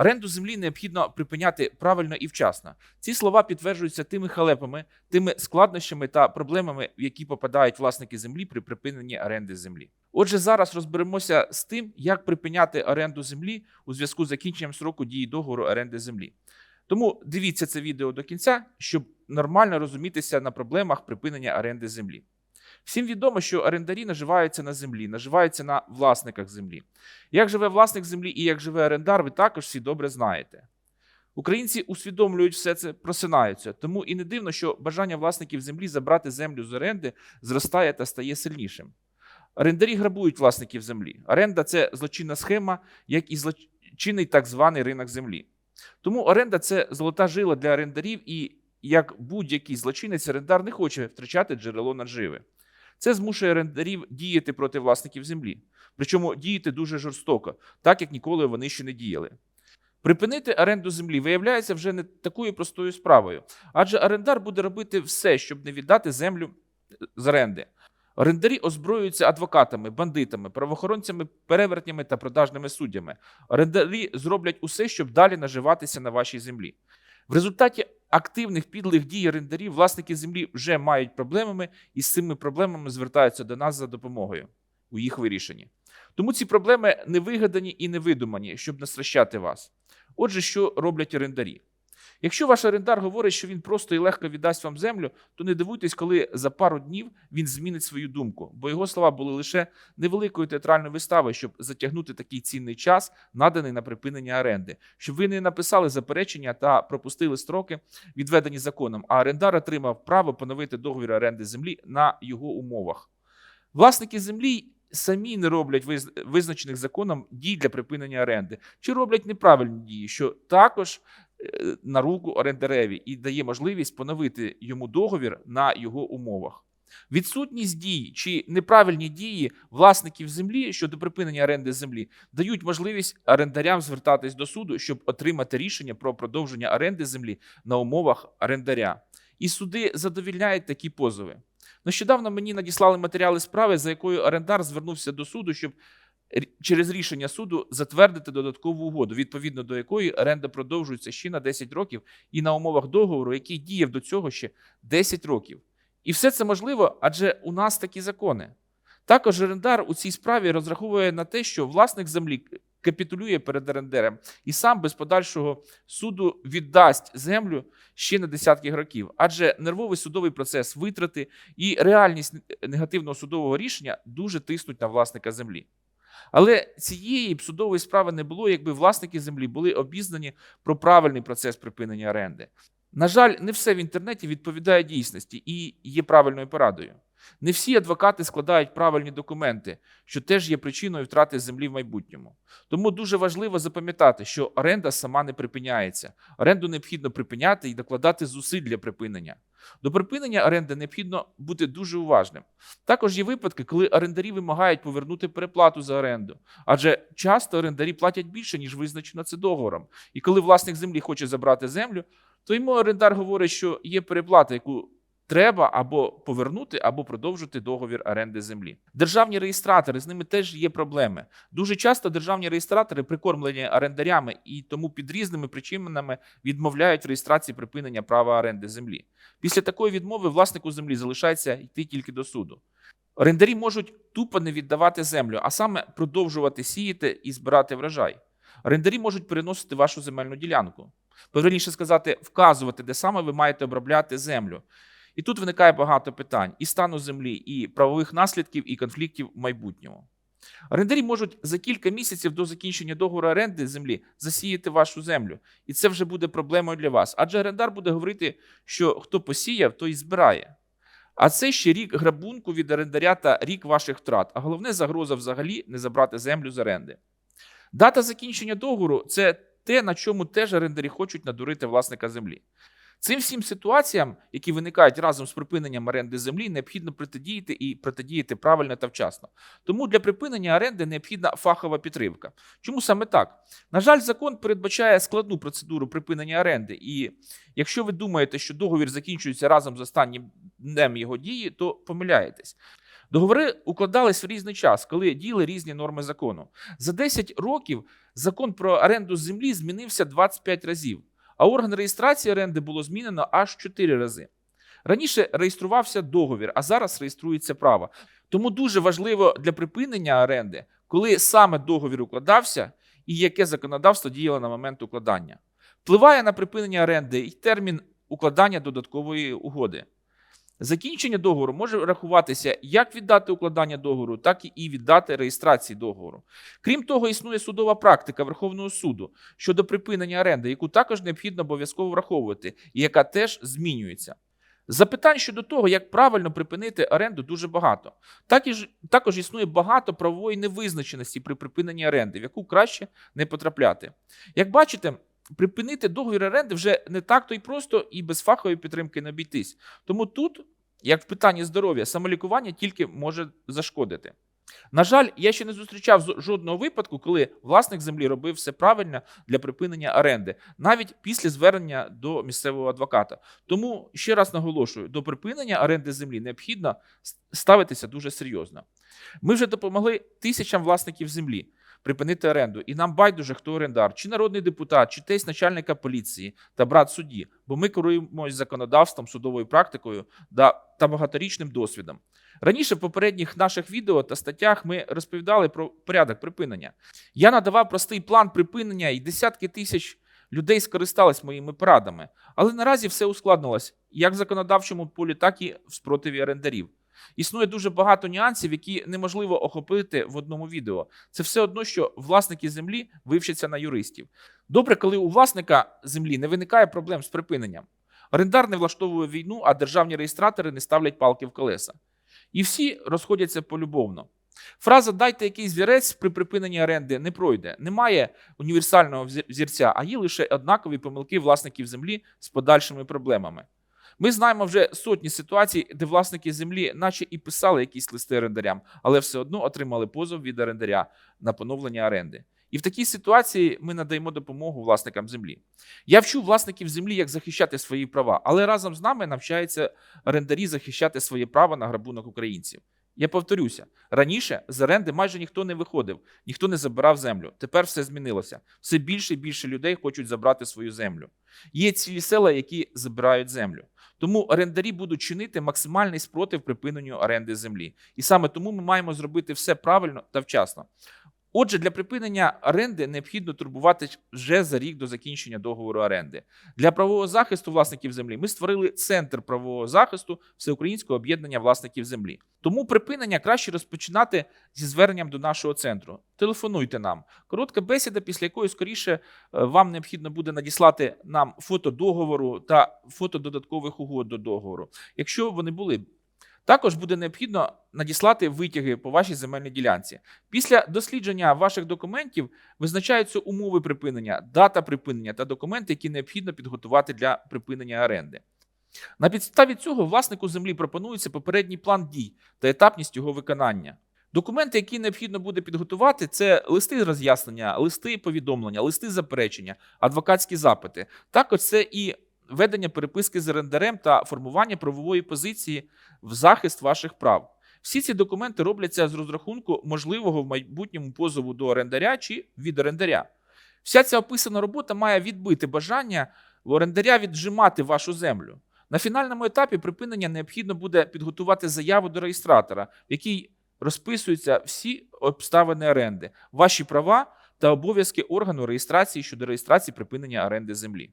Оренду землі необхідно припиняти правильно і вчасно. Ці слова підтверджуються тими халепами, тими складнощами та проблемами, в які попадають власники землі при припиненні оренди землі. Отже, зараз розберемося з тим, як припиняти оренду землі у зв'язку з закінченням сроку дії договору оренди землі. Тому дивіться це відео до кінця, щоб нормально розумітися на проблемах припинення оренди землі. Всім відомо, що орендарі наживаються на землі, наживаються на власниках землі. Як живе власник землі і як живе орендар, ви також всі добре знаєте. Українці усвідомлюють все це, просинаються, тому і не дивно, що бажання власників землі забрати землю з оренди зростає та стає сильнішим. Орендарі грабують власників землі. Оренда це злочинна схема, як і злочинний так званий ринок землі. Тому оренда це золота жила для орендарів, і як будь-який злочинець, орендар не хоче втрачати джерело наживи. Це змушує орендарів діяти проти власників землі, причому діяти дуже жорстоко, так як ніколи вони ще не діяли. Припинити оренду землі виявляється вже не такою простою справою, адже орендар буде робити все, щоб не віддати землю з оренди. Орендарі озброюються адвокатами, бандитами, правоохоронцями, перевертнями та продажними суддями. Орендарі зроблять усе, щоб далі наживатися на вашій землі. В результаті активних підлих дій орендарів власники землі вже мають проблемами і з цими проблемами звертаються до нас за допомогою у їх вирішенні. Тому ці проблеми не вигадані і не видумані, щоб настращати вас. Отже, що роблять орендарі? Якщо ваш орендар говорить, що він просто і легко віддасть вам землю, то не дивуйтесь, коли за пару днів він змінить свою думку, бо його слова були лише невеликою театральною виставою, щоб затягнути такий цінний час, наданий на припинення оренди, щоб ви не написали заперечення та пропустили строки, відведені законом, а орендар отримав право поновити договір оренди землі на його умовах. Власники землі. Самі не роблять виз- визначених законом дій для припинення оренди, чи роблять неправильні дії, що також на руку орендареві і дає можливість поновити йому договір на його умовах. Відсутність дій чи неправильні дії власників землі щодо припинення оренди землі дають можливість орендарям звертатись до суду, щоб отримати рішення про продовження оренди землі на умовах орендаря. І суди задовільняють такі позови. Нещодавно мені надіслали матеріали справи, за якою орендар звернувся до суду, щоб через рішення суду затвердити додаткову угоду, відповідно до якої оренда продовжується ще на 10 років і на умовах договору, який діяв до цього ще 10 років. І все це можливо, адже у нас такі закони. Також орендар у цій справі розраховує на те, що власник землі капітулює перед орендарем і сам без подальшого суду віддасть землю ще на десятки років, адже нервовий судовий процес, витрати і реальність негативного судового рішення дуже тиснуть на власника землі. Але цієї судової справи не було, якби власники землі були обізнані про правильний процес припинення оренди. На жаль, не все в інтернеті відповідає дійсності і є правильною порадою. Не всі адвокати складають правильні документи, що теж є причиною втрати землі в майбутньому. Тому дуже важливо запам'ятати, що оренда сама не припиняється. Оренду необхідно припиняти і докладати зусиль для припинення. До припинення оренди необхідно бути дуже уважним. Також є випадки, коли орендарі вимагають повернути переплату за оренду, адже часто орендарі платять більше, ніж визначено це договором. І коли власник землі хоче забрати землю, то йому орендар говорить, що є переплата, яку треба або повернути, або продовжити договір оренди землі. Державні реєстратори з ними теж є проблеми. Дуже часто державні реєстратори прикормлені орендарями і тому під різними причинами відмовляють в реєстрації припинення права оренди землі. Після такої відмови власнику землі залишається йти тільки до суду. Орендарі можуть тупо не віддавати землю, а саме продовжувати сіяти і збирати врожай. Орендарі можуть переносити вашу земельну ділянку. Правильніше сказати, вказувати, де саме ви маєте обробляти землю. І тут виникає багато питань: і стану землі, і правових наслідків, і конфліктів в майбутньому. Орендарі можуть за кілька місяців до закінчення договору оренди землі засіяти вашу землю, і це вже буде проблемою для вас. Адже орендар буде говорити, що хто посіяв, той і збирає. А це ще рік грабунку від орендаря та рік ваших втрат. А головне загроза взагалі не забрати землю з оренди. Дата закінчення договору це те, на чому теж орендарі хочуть надурити власника землі. Цим всім ситуаціям, які виникають разом з припиненням оренди землі, необхідно протидіяти і протидіяти правильно та вчасно. Тому для припинення оренди необхідна фахова підтримка. Чому саме так? На жаль, закон передбачає складну процедуру припинення оренди, і якщо ви думаєте, що договір закінчується разом з останнім днем його дії, то помиляєтесь. Договори укладались в різний час, коли діяли різні норми закону. За 10 років Закон про оренду землі змінився 25 разів, а орган реєстрації оренди було змінено аж 4 рази. Раніше реєструвався договір, а зараз реєструється право. Тому дуже важливо для припинення оренди, коли саме договір укладався і яке законодавство діяло на момент укладання. Впливає на припинення оренди і термін укладання додаткової угоди. Закінчення договору може рахуватися як від дати укладання договору, так і від дати реєстрації договору. Крім того, існує судова практика Верховного суду щодо припинення оренди, яку також необхідно обов'язково враховувати, і яка теж змінюється. Запитань щодо того, як правильно припинити оренду, дуже багато. Так і ж, також існує багато правової невизначеності при припиненні оренди, в яку краще не потрапляти. Як бачите, припинити договір оренди вже не так то й просто і без фахової підтримки не обійтись. Тому тут, як в питанні здоров'я, самолікування тільки може зашкодити. На жаль, я ще не зустрічав жодного випадку, коли власник землі робив все правильно для припинення оренди, навіть після звернення до місцевого адвоката. Тому ще раз наголошую: до припинення оренди землі необхідно ставитися дуже серйозно. Ми вже допомогли тисячам власників землі припинити оренду, і нам байдуже, хто орендар, чи народний депутат, чи тесть начальника поліції та брат судді, бо ми керуємось законодавством, судовою практикою та багаторічним досвідом. Раніше в попередніх наших відео та статтях ми розповідали про порядок припинення. Я надавав простий план припинення, і десятки тисяч людей скористались моїми порадами. Але наразі все ускладнилось як в законодавчому полі, так і в спротиві орендарів. Існує дуже багато нюансів, які неможливо охопити в одному відео. Це все одно, що власники землі вивчаться на юристів. Добре, коли у власника землі не виникає проблем з припиненням. Орендар не влаштовує війну, а державні реєстратори не ставлять палки в колеса. І всі розходяться полюбовно. Фраза дайте якийсь звірець при припиненні оренди не пройде. Немає універсального взірця, а є лише однакові помилки власників землі з подальшими проблемами. Ми знаємо вже сотні ситуацій, де власники землі, наче і писали якісь листи орендарям, але все одно отримали позов від орендаря на поновлення оренди. І в такій ситуації ми надаємо допомогу власникам землі. Я вчу власників землі, як захищати свої права, але разом з нами навчаються орендарі захищати своє право на грабунок українців. Я повторюся, раніше з оренди майже ніхто не виходив, ніхто не забирав землю. Тепер все змінилося. Все більше і більше людей хочуть забрати свою землю. Є цілі села, які забирають землю. Тому орендарі будуть чинити максимальний спротив припиненню оренди землі. І саме тому ми маємо зробити все правильно та вчасно. Отже, для припинення оренди необхідно турбуватись вже за рік до закінчення договору оренди. Для правового захисту власників землі ми створили центр правового захисту Всеукраїнського об'єднання власників землі. Тому припинення краще розпочинати зі зверненням до нашого центру. Телефонуйте нам. Коротка бесіда, після якої скоріше е, вам необхідно буде надіслати нам фото договору та фото додаткових угод до договору, якщо вони були. Також буде необхідно надіслати витяги по вашій земельній ділянці. Після дослідження ваших документів визначаються умови припинення, дата припинення та документи, які необхідно підготувати для припинення оренди. На підставі цього власнику землі пропонується попередній план дій та етапність його виконання. Документи, які необхідно буде підготувати, це листи роз'яснення, листи повідомлення, листи заперечення, адвокатські запити. Також це і ведення переписки з орендарем та формування правової позиції в захист ваших прав. Всі ці документи робляться з розрахунку можливого в майбутньому позову до орендаря чи від орендаря. Вся ця описана робота має відбити бажання в орендаря віджимати вашу землю. На фінальному етапі припинення необхідно буде підготувати заяву до реєстратора, в якій розписуються всі обставини оренди, ваші права та обов'язки органу реєстрації щодо реєстрації припинення оренди землі.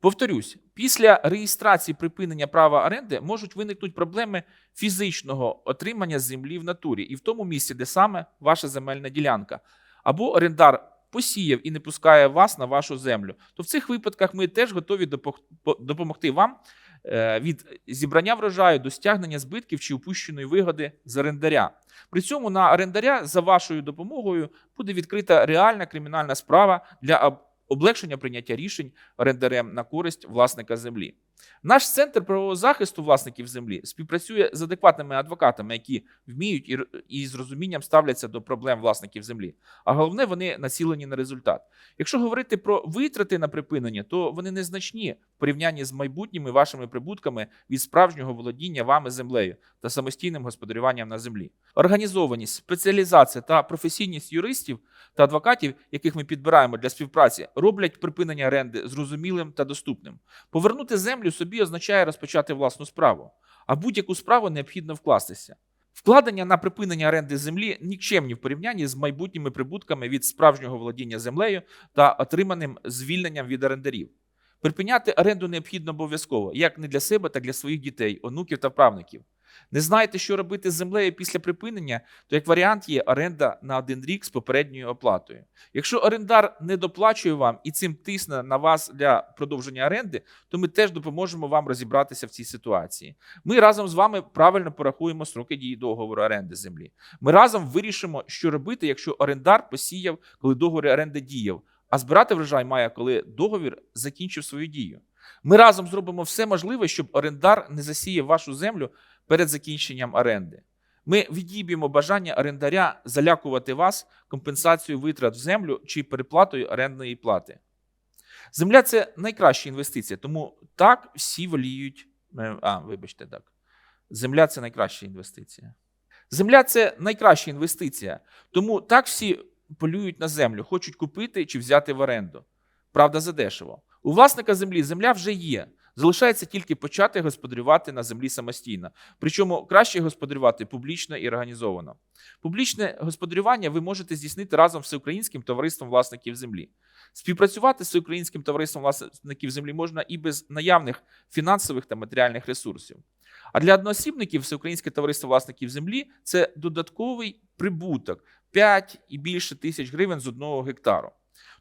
Повторюсь, після реєстрації припинення права оренди можуть виникнути проблеми фізичного отримання землі в натурі і в тому місці, де саме ваша земельна ділянка, або орендар посіяв і не пускає вас на вашу землю. То в цих випадках ми теж готові допомогти вам е, від зібрання врожаю до стягнення збитків чи упущеної вигоди з орендаря. При цьому на орендаря за вашою допомогою буде відкрита реальна кримінальна справа для облегшення прийняття рішень орендарем на користь власника землі. Наш центр правового захисту власників землі співпрацює з адекватними адвокатами, які вміють і, і з розумінням ставляться до проблем власників землі. А головне, вони націлені на результат. Якщо говорити про витрати на припинення, то вони незначні порівнянні з майбутніми вашими прибутками від справжнього володіння вами землею та самостійним господарюванням на землі. Організованість, спеціалізація та професійність юристів та адвокатів, яких ми підбираємо для співпраці, роблять припинення оренди зрозумілим та доступним. Повернути землю собі означає розпочати власну справу, а будь-яку справу необхідно вкластися. Вкладення на припинення оренди землі нікчемні в порівнянні з майбутніми прибутками від справжнього володіння землею та отриманим звільненням від орендарів. Припиняти оренду необхідно обов'язково, як не для себе, так і для своїх дітей, онуків та правників. Не знаєте, що робити з землею після припинення, то як варіант є оренда на один рік з попередньою оплатою. Якщо орендар не доплачує вам і цим тисне на вас для продовження оренди, то ми теж допоможемо вам розібратися в цій ситуації. Ми разом з вами правильно порахуємо строки дії договору оренди землі. Ми разом вирішимо, що робити, якщо орендар посіяв, коли договір оренди діяв, а збирати врожай має, коли договір закінчив свою дію. Ми разом зробимо все можливе, щоб орендар не засіяв вашу землю перед закінченням оренди. Ми відіб'ємо бажання орендаря залякувати вас компенсацією витрат в землю чи переплатою орендної плати. Земля це найкраща інвестиція, тому так всі воліють. А, вибачте, так. Земля це найкраща інвестиція. Земля це найкраща інвестиція, тому так всі полюють на землю, хочуть купити чи взяти в оренду. Правда, задешево. У власника землі земля вже є. Залишається тільки почати господарювати на землі самостійно. Причому краще господарювати публічно і організовано. Публічне господарювання ви можете здійснити разом з Всеукраїнським товариством власників землі. Співпрацювати з Всеукраїнським товариством власників землі можна і без наявних фінансових та матеріальних ресурсів. А для одноосібників Всеукраїнське товариство власників землі це додатковий прибуток 5 і більше тисяч гривень з одного гектару.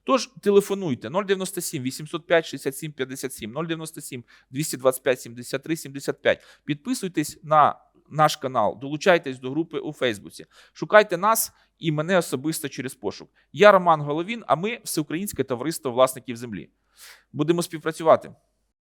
Тож телефонуйте 097 805 67 57 097 225 73 75. Підписуйтесь на наш канал, долучайтесь до групи у Фейсбуці. Шукайте нас і мене особисто через пошук. Я Роман Головін, а ми Всеукраїнське товариство власників землі. Будемо співпрацювати.